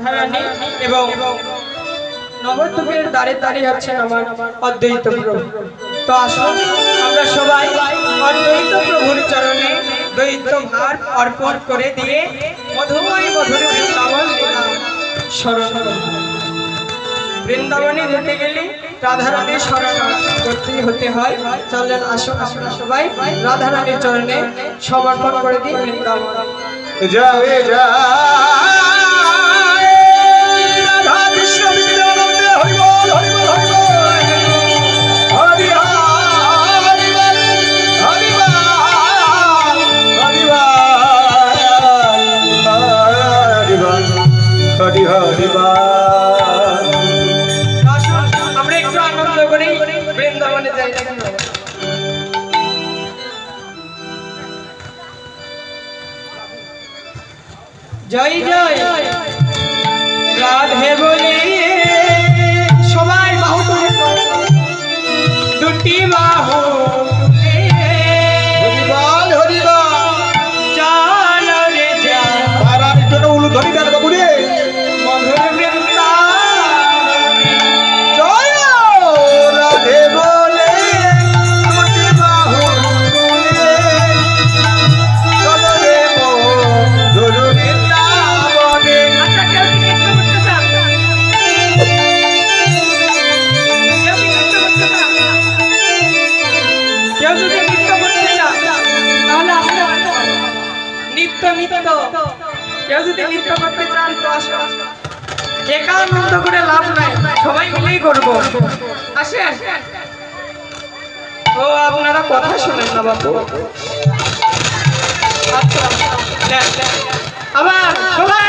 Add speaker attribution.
Speaker 1: রাধারানী এবং নবদ্বীপের দ্বারে দাঁড়িয়ে আছেন আমার অদ্বৈত প্রভু। তো আসুন, আমরা সবাই অদ্বৈত প্রভুর চরণে দ্বৈত ভার অর্পণ করে দিয়ে মধুময় মধুর স্মরণ বৃন্দাবনে যেতে গেলে রাধারানীর স্মরণ করতেই হতে হয়। চলেন, আসুন আমরা সবাই রাধারানীর চরণে সমর্পণ করে দিই বৃন্দাবন।
Speaker 2: জয় জয়।
Speaker 1: যাই না কেন? জয় জয় রাধে বলে নিত্য কেউ যদি নৃত্য করতে চান তো আসো। একা আনন্দ করে লাভ নাই। সবাই মিলেই করব। ও আপনারা কথা শুনেন না বাবু আচ্ছা নেন। আবার সবাই।